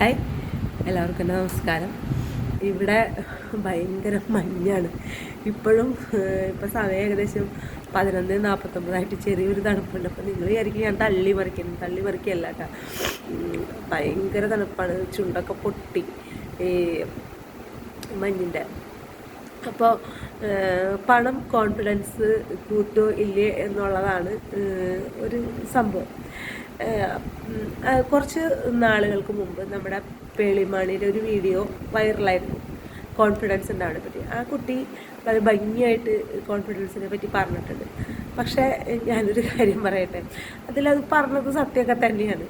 Hi എല്ലാവർക്കും നമസ്കാരം. ഇവിടെ ഭയങ്കര മഞ്ഞാണ്. ഇപ്പോഴും ഇപ്പോൾ സമയം ഏകദേശം പതിനൊന്ന് നാൽപ്പത്തൊമ്പതായിട്ട് ചെറിയൊരു തണുപ്പുണ്ട്. അപ്പോൾ നിങ്ങൾ വിചാരിക്കും ഞാൻ തള്ളി മറിക്കുന്നു തള്ളി മറിക്കല്ല കേട്ടോ. ഭയങ്കര തണുപ്പാണ്. ചുണ്ടൊക്കെ പൊട്ടി ഈ മഞ്ഞിന്റെ അപ്പോൾ പണം കോൺഫിഡൻസ് കൂട്ടോ ഇല്ലേ എന്നുള്ളതാണ് ഒരു സംഭവം. കുറച്ച് നാളുകൾക്ക് മുമ്പ് നമ്മുടെ പേളിമാണിയുടെ ഒരു വീഡിയോ വൈറലായിരുന്നു. കോൺഫിഡൻസ് ഉണ്ടാവണെ പറ്റി. ആ കുട്ടി വളരെ ഭംഗിയായിട്ട് കോൺഫിഡൻസിനെ പറ്റി പറഞ്ഞിട്ടുണ്ട്. പക്ഷേ ഞാനൊരു കാര്യം പറയട്ടെ. അതിലത് പറഞ്ഞത് സത്യമൊക്കെ തന്നെയാണ്.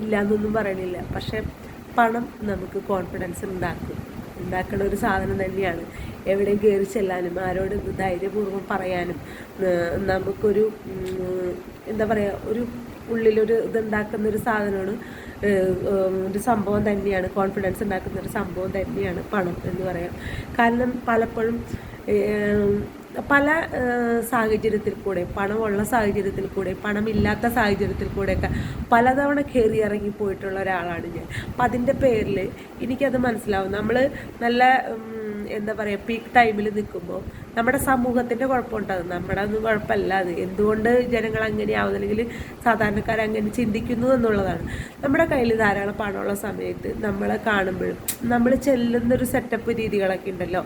ഇല്ല എന്നൊന്നും പറയണില്ല. പക്ഷേ പണം നമുക്ക് കോൺഫിഡൻസ് ഉണ്ടാക്കും. ഉണ്ടാക്കുന്ന ഒരു സാധനം തന്നെയാണ്. എവിടെയും കയറി ചെല്ലാനും ആരോട് ധൈര്യപൂർവം പറയാനും നമുക്കൊരു എന്താ പറയുക ഒരു ഉള്ളിലൊരു ഇതുണ്ടാക്കുന്ന ഒരു സാധനമാണ് ഒരു സംഭവം തന്നെയാണ് കോൺഫിഡൻസ് ഉണ്ടാക്കുന്ന ഒരു സംഭവം തന്നെയാണ് പണം എന്ന് പറയാം. കാരണം പലപ്പോഴും പല സാഹചര്യത്തിൽ കൂടെ പണമുള്ള സാഹചര്യത്തിൽ കൂടെ പണമില്ലാത്ത സാഹചര്യത്തിൽ കൂടെയൊക്കെ പലതവണ കയറി ഇറങ്ങി പോയിട്ടുള്ള ഒരാളാണ് ഞാൻ. അപ്പം അതിന്റെ പേരിൽ എനിക്കത് മനസ്സിലാവും. നമ്മൾ നല്ല എന്താ പറയുക പീക്ക് ടൈമിൽ നിൽക്കുമ്പോൾ നമ്മുടെ സമൂഹത്തിന്റെ കുഴപ്പമുണ്ടാകും. നമ്മുടെ ഒന്നും കുഴപ്പമല്ല. അത് എന്തുകൊണ്ട് ജനങ്ങൾ അങ്ങനെയാവുന്നു അല്ലെങ്കിൽ സാധാരണക്കാർ അങ്ങനെ ചിന്തിക്കുന്നു എന്നുള്ളതാണ്. നമ്മുടെ കയ്യിൽ ധാരാളം പണമുള്ള സമയത്ത് നമ്മളെ കാണുമ്പോഴും നമ്മൾ ചെല്ലുന്നൊരു സെറ്റപ്പ് രീതികളൊക്കെ ഉണ്ടല്ലോ.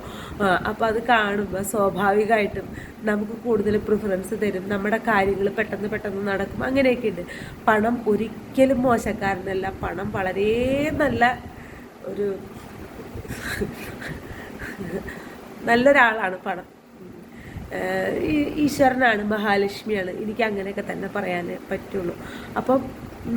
അപ്പോൾ അത് കാണുമ്പോൾ സ്വാഭാവികമായിട്ടും നമുക്ക് കൂടുതൽ പ്രിഫറൻസ് തരും. നമ്മുടെ കാര്യങ്ങൾ പെട്ടെന്ന് പെട്ടെന്ന് നടക്കും അങ്ങനെയൊക്കെ ഉണ്ട്. പണം ഒരിക്കലും മോശക്കാരനല്ല. പണം വളരെ നല്ല ഒരു നല്ലൊരാളാണ് പണം. ഈശ്വരനാണ് മഹാലക്ഷ്മിയാണ്. എനിക്ക് അങ്ങനെയൊക്കെ തന്നെ പറയാനേ പറ്റുള്ളൂ. അപ്പം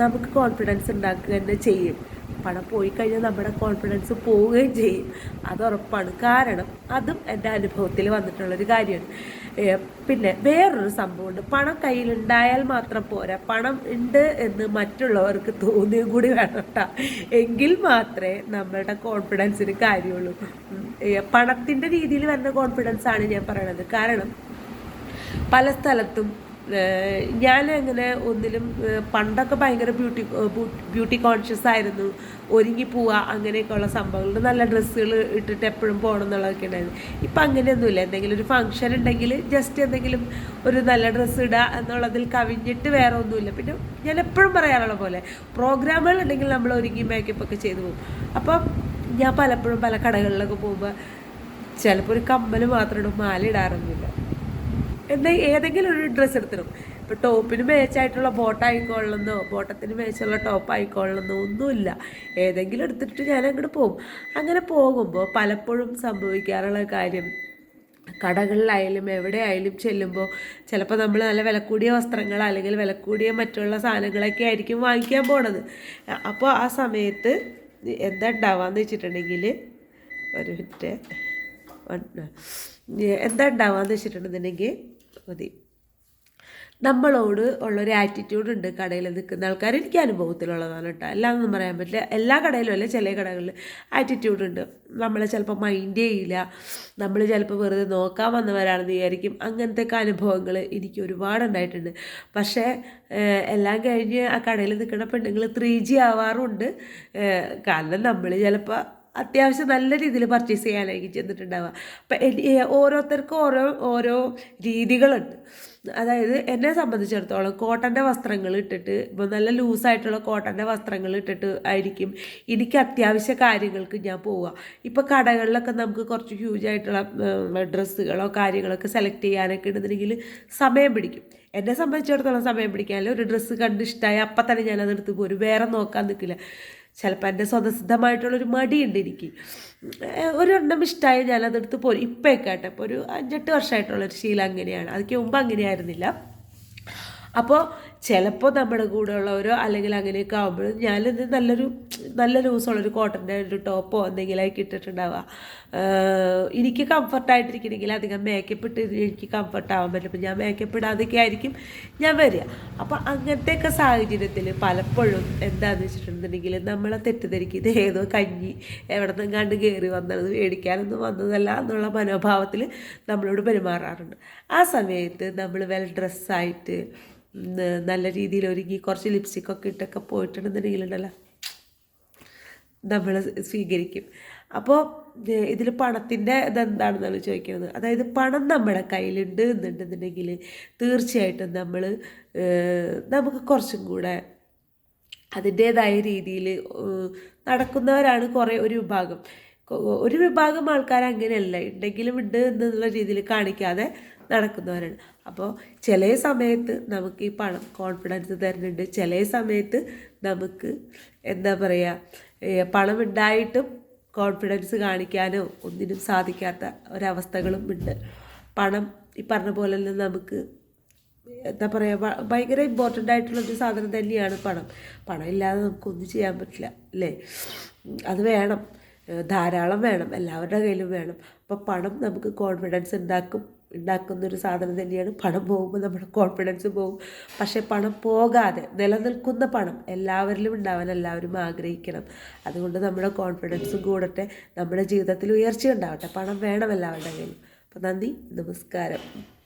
നമുക്ക് കോൺഫിഡൻസ് ഉണ്ടാക്കുക തന്നെ ചെയ്യും. പണം പോയി കഴിഞ്ഞാൽ നമ്മുടെ കോൺഫിഡൻസ് പോവുകയും ചെയ്യും. അത് ഉറപ്പാണ്. കാരണം അതും എന്റെ അനുഭവത്തിൽ വന്നിട്ടുള്ളൊരു കാര്യമാണ്. പിന്നെ വേറൊരു സംഭവമുണ്ട്. പണം കയ്യിലുണ്ടായാൽ മാത്രം പോരാ. പണം ഉണ്ട് എന്ന് മറ്റുള്ളവർക്ക് തോന്നിയും കൂടി വേണം എങ്കിൽ മാത്രമേ നമ്മളുടെ കോൺഫിഡൻസിന് കാര്യമുള്ളൂ. പണത്തിന്റെ രീതിയിൽ വരുന്ന കോൺഫിഡൻസ് ആണ് ഞാൻ പറയണത്. കാരണം പല സ്ഥലത്തും ഞാൻ അങ്ങനെ ഒന്നിലും പണ്ടൊക്കെ ഭയങ്കര ബ്യൂട്ടി ബ്യൂട്ടി കോൺഷ്യസ് ആയിരുന്നു. ഒരുങ്ങി പോവുക അങ്ങനെയൊക്കെയുള്ള സംഭവങ്ങൾ നല്ല ഡ്രസ്സുകൾ ഇട്ടിട്ട് എപ്പോഴും പോകണം എന്നുള്ളതൊക്കെ ഉണ്ടായിരുന്നു. ഇപ്പം അങ്ങനെയൊന്നുമില്ല. എന്തെങ്കിലും ഒരു ഫംഗ്ഷൻ ഉണ്ടെങ്കിൽ ജസ്റ്റ് എന്തെങ്കിലും ഒരു നല്ല ഡ്രസ്സ് ഇടുക എന്നുള്ളതിൽ കവിഞ്ഞിട്ട് വേറെ ഒന്നുമില്ല. പിന്നെ ഞാൻ എപ്പോഴും പറയാറുള്ള പോലെ പ്രോഗ്രാമുകൾ ഉണ്ടെങ്കിൽ നമ്മൾ ഒരുങ്ങി മേക്കപ്പ് ഒക്കെ ചെയ്തു പോകും. അപ്പം ഞാൻ പലപ്പോഴും പല കടകളിലൊക്കെ പോകുമ്പോൾ ചിലപ്പോൾ ഒരു കമ്മൽ മാത്രം ഇടും മാല ഇടാറൊന്നുമില്ല. എന്നാൽ ഏതെങ്കിലും ഒരു ഡ്രസ്സ് എടുത്തിടും. ഇപ്പോൾ ടോപ്പിന് മേച്ചായിട്ടുള്ള ബോട്ടായിക്കൊള്ളുന്നോ ബോട്ടത്തിന് മേച്ചുള്ള ടോപ്പ് ആയിക്കൊള്ളുന്നോ ഒന്നുമില്ല. ഏതെങ്കിലും എടുത്തിട്ട് ഞാൻ അങ്ങോട്ട് പോകും അങ്ങനെ പോകുമ്പോൾ പലപ്പോഴും സംഭവിക്കാറുള്ള കാര്യം കടകളിലായാലും എവിടെ ആയാലും ചെല്ലുമ്പോൾ ചിലപ്പോൾ നമ്മൾ നല്ല വില കൂടിയ വസ്ത്രങ്ങൾ അല്ലെങ്കിൽ വില കൂടിയ മറ്റുള്ള സാധനങ്ങളൊക്കെ ആയിരിക്കും വാങ്ങിക്കാൻ പോണത്. അപ്പോൾ ആ സമയത്ത് എന്താ ഉണ്ടാവാന്ന് വെച്ചിട്ടുണ്ടെങ്കിൽ ഒരു മിനിറ്റ്. എന്താ ഉണ്ടാവാന്ന് വെച്ചിട്ടുണ്ടെന്നുണ്ടെങ്കിൽ മതി. നമ്മളോട് ഉള്ളൊരു ആറ്റിറ്റ്യൂഡ് ഉണ്ട് കടയിൽ നിൽക്കുന്ന ആൾക്കാർ. എനിക്ക് അനുഭവത്തിലുള്ളതാണ് കേട്ടോ. എല്ലാമൊന്നും പറയാൻ പറ്റില്ല. എല്ലാ കടയിലും അല്ല ചില കടകളിൽ ആറ്റിറ്റ്യൂഡ് ഉണ്ട്. നമ്മളെ ചിലപ്പോൾ മൈൻഡ് ചെയ്യില്ല. നമ്മൾ ചിലപ്പോൾ വെറുതെ നോക്കാൻ വന്നവരാണെന്ന് വിചാരിക്കും. അങ്ങനത്തെയൊക്കെ അനുഭവങ്ങൾ എനിക്ക് ഒരുപാട് ഉണ്ടായിട്ടുണ്ട്. പക്ഷേ എല്ലാം കഴിഞ്ഞ് ആ കടയിൽ നിൽക്കുന്ന പെണ്ണുങ്ങൾ ത്രീ ജി ആവാറുണ്ട്. കാരണം നമ്മൾ ചിലപ്പോൾ അത്യാവശ്യം നല്ല രീതിയിൽ പർച്ചേസ് ചെയ്യാനായിരിക്കും ചെന്നിട്ടുണ്ടാവുക. അപ്പം ഓരോരുത്തർക്കും ഓരോ ഓരോ രീതികളുണ്ട്. അതായത് എന്നെ സംബന്ധിച്ചിടത്തോളം കോട്ടന്റെ വസ്ത്രങ്ങൾ ഇട്ടിട്ട് ഇപ്പോൾ നല്ല ലൂസായിട്ടുള്ള കോട്ടന്റെ വസ്ത്രങ്ങൾ ഇട്ടിട്ട് ആയിരിക്കും എനിക്ക് അത്യാവശ്യ കാര്യങ്ങൾക്ക് ഞാൻ പോവുക. ഇപ്പോൾ കടകളിലൊക്കെ നമുക്ക് കുറച്ച് ഹ്യൂജ് ആയിട്ടുള്ള ഡ്രസ്സുകളോ കാര്യങ്ങളൊക്കെ സെലക്ട് ചെയ്യാനൊക്കെ ഉണ്ടെന്നുണ്ടെങ്കിൽ സമയം പിടിക്കും. എന്നെ സംബന്ധിച്ചിടത്തോളം സമയം പിടിക്കാൻ ഒരു ഡ്രസ്സ് കണ്ട് ഇഷ്ടമായി അപ്പം തന്നെ ഞാനതെടുത്ത് പോരും. വേറെ നോക്കാൻ നിൽക്കില്ല ചിലപ്പോൾ എന്റെ സ്വതസിദ്ധമായിട്ടുള്ളൊരു മടിയുണ്ട് എനിക്ക്. ഒരെണ്ണം ഇഷ്ടമായി ഞാനതെടുത്ത് പോരും. ഇപ്പോഴൊക്കെ ആട്ടെ ഇപ്പോൾ ഒരു അഞ്ചെട്ട് വർഷമായിട്ടുള്ളൊരു ശീലം അങ്ങനെയാണ്. അതിക്ക് മുമ്പ് അങ്ങനെയായിരുന്നില്ല. അപ്പോൾ ചിലപ്പോൾ നമ്മുടെ കൂടെ ഉള്ളവരോ അല്ലെങ്കിൽ അങ്ങനെയൊക്കെ ആകുമ്പോൾ ഞാനിത് നല്ലൊരു നല്ല ലൂസുള്ളൊരു കോട്ടന്റെ ഒരു ടോപ്പോ എന്തെങ്കിലുമൊക്കെ ഇട്ടിട്ടുണ്ടാവുക എനിക്ക് കംഫർട്ടായിട്ടിരിക്കണമെങ്കിൽ അധികം മേക്കപ്പ് ഇട്ട് എനിക്ക് കംഫർട്ടാവാൻ പറ്റും. അപ്പം ഞാൻ മേക്കപ്പ് ഇടാതൊക്കെ ആയിരിക്കും ഞാൻ വരിക. അപ്പോൾ അങ്ങനത്തെയൊക്കെ സാഹചര്യത്തിൽ പലപ്പോഴും എന്താണെന്ന് വെച്ചിട്ടുണ്ടെങ്കിൽ നമ്മളെ തെറ്റിദ്ധരിക്കുന്നത് ഏതോ കഞ്ഞി എവിടെ നിന്നും കണ്ട് കയറി വന്നത് മേടിക്കാനൊന്നും വന്നതല്ല എന്നുള്ള മനോഭാവത്തിൽ നമ്മളോട് പെരുമാറാറുണ്ട്. ആ സമയത്ത് നമ്മൾ വെൽ ഡ്രസ്സായിട്ട് നല്ല രീതിയിൽ ഒരുങ്ങി കുറച്ച് ലിപ്സ്റ്റിക്കൊക്കെ ഇട്ടൊക്കെ പോയിട്ടുണ്ടെന്നുണ്ടെങ്കിലുണ്ടല്ലോ. നമ്മൾ സ്വീകരിക്കും. അപ്പോൾ ഇതിൽ പണത്തിന്റെ ഇതെന്താണെന്നാണ് ചോദിക്കുന്നത്? അതായത് പണം നമ്മുടെ കയ്യിലുണ്ട് എന്നുണ്ടെന്നുണ്ടെങ്കിൽ തീർച്ചയായിട്ടും നമ്മൾ നമുക്ക് കുറച്ചും കൂടെ അതിന്റേതായ രീതിയിൽ നടക്കുന്നവരാണ് കുറേ ഒരു വിഭാഗം. ഒരു വിഭാഗം ആൾക്കാർ അങ്ങനെയല്ല ഉണ്ടെങ്കിലും ഉണ്ട് എന്നുള്ള രീതിയിൽ കാണിക്കാതെ നടക്കുന്നവരാണ്. അപ്പോൾ ചില സമയത്ത് നമുക്ക് ഈ പണം കോൺഫിഡൻസ് തരുന്നുണ്ട്. ചില സമയത്ത് നമുക്ക് എന്താ പറയുക പണം ഉണ്ടായിട്ടും കോൺഫിഡൻസ് കാണിക്കാനോ ഒന്നിനും സാധിക്കാത്ത ഒരവസ്ഥകളും ഉണ്ട്. പണം ഈ പറഞ്ഞ പോലെ തന്നെ നമുക്ക് എന്താ പറയുക ഭയങ്കര ഇമ്പോർട്ടന്റ് ആയിട്ടുള്ള ഒരു സാധനം തന്നെയാണ് പണം. പണം ഇല്ലാതെ നമുക്കൊന്നും ചെയ്യാൻ പറ്റില്ല അല്ലേ? അത് വേണം. ധാരാളം വേണം. എല്ലാവരുടെ കയ്യിലും വേണം. അപ്പോൾ പണം നമുക്ക് കോൺഫിഡൻസ് ഉണ്ടാക്കും. ഉണ്ടാക്കുന്ന ഒരു സാധനം തന്നെയാണ് പണം പോകുമ്പോൾ നമ്മുടെ കോൺഫിഡൻസ് പോകും. പക്ഷേ പണം പോകാതെ നിലനിൽക്കുന്ന പണം എല്ലാവരിലും ഉണ്ടാവാൻ എല്ലാവരും ആഗ്രഹിക്കണം. അതുകൊണ്ട് നമ്മുടെ കോൺഫിഡൻസും കൂടട്ടെ നമ്മുടെ ജീവിതത്തിൽ ഉയർച്ച ഉണ്ടാവട്ടെ. പണം വേണം എല്ലാവരുടെ കയ്യിലും. അപ്പം നന്ദി നമസ്കാരം.